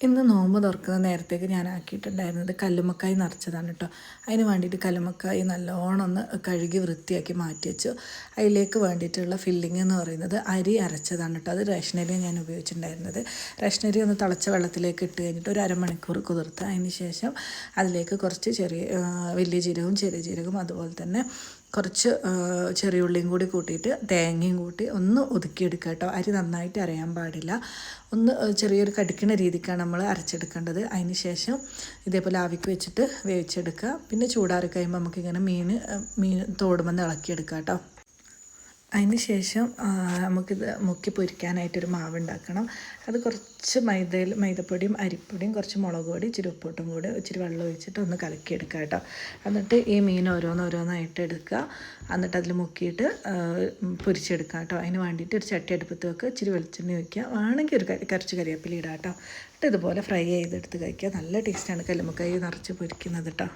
ഇന്ന് നോമ്പ് തുറക്കുന്ന നേരത്തേക്ക് ഞാൻ ആക്കിയിട്ടുണ്ടായിരുന്നത് കല്ലുമ്മക്കായി നിറച്ചതാണ് കേട്ടോ അതിന് വേണ്ടിയിട്ട് കല്ലുമ്മക്കായി നല്ലോണം ഒന്ന് കഴുകി വൃത്തിയാക്കി മാറ്റി വെച്ചു അതിലേക്ക് വേണ്ടിയിട്ടുള്ള ഫില്ലിംഗ് എന്ന് പറയുന്നത് അരി അരച്ചതാണ് കേട്ടോ അത് റേഷനരി ഞാൻ ഉപയോഗിച്ചിട്ടുണ്ടായിരുന്നത്. റേഷനരി ഒന്ന് തിളച്ച വെള്ളത്തിലേക്ക് ഇട്ട് കഴിഞ്ഞിട്ട് ഒരു അരമണിക്കൂർ കുതിർത്ത്. അതിന് ശേഷം അതിലേക്ക് കുറച്ച് ചെറിയ വലിയ ജീരകവും ചെറിയ ജീരകവും അതുപോലെ തന്നെ കുറച്ച് ചെറിയ ഉള്ളിയും കൂടി കൂട്ടിയിട്ട് തേങ്ങയും കൂട്ടി ഒന്ന് ഒതുക്കിയെടുക്കുക കേട്ടോ. അരി നന്നായിട്ട് അരയാൻ പാടില്ല. ഒന്ന് ചെറിയൊരു കടിക്കുന്ന രീതിക്കാണ് നമ്മൾ അരച്ചെടുക്കേണ്ടത്. അതിന് ശേഷം ഇതേപോലെ ആവിക്ക് വെച്ചിട്ട് വേവിച്ചെടുക്കുക. പിന്നെ ചൂടാറി കഴിയുമ്പോൾ നമുക്കിങ്ങനെ മീൻ മീൻ തോടുമെന്ന് ഇളക്കിയെടുക്കുക കേട്ടോ. അതിന് ശേഷം നമുക്കിത് മുക്കി പൊരിക്കാനായിട്ടൊരു മാവ് ഉണ്ടാക്കണം അത് കുറച്ച് മൈദയിൽ മൈദപ്പൊടിയും അരിപ്പൊടിയും കുറച്ച് മുളക് പൊടി ഇച്ചിരി ഉപ്പൊട്ടും കൂടി ഇച്ചിരി വെള്ളം ഒഴിച്ചിട്ട് ഒന്ന് കലക്കിയെടുക്കുക കേട്ടോ. എന്നിട്ട് ഈ മീൻ ഓരോന്നോരോന്നായിട്ട് എടുക്കുക. എന്നിട്ട് അതിൽ മുക്കിയിട്ട് പൊരിച്ചെടുക്കുക കേട്ടോ. അതിന് വേണ്ടിയിട്ട് ഒരു ചട്ടി അടുപ്പത്ത് വെക്കുക. ഇച്ചിരി വെളിച്ചെണ്ണ വയ്ക്കുക വേണമെങ്കിൽ ഒരു കുറച്ച് കറിവേപ്പില ഇടാം കേട്ടോ. എന്നിട്ട് ഇതുപോലെ ഫ്രൈ ചെയ്തെടുത്ത് കഴിക്കുക. നല്ല ടേസ്റ്റാണ് കല്ലുമ്മക്കായി നിറച്ച് പൊരിക്കുന്നത് കേട്ടോ.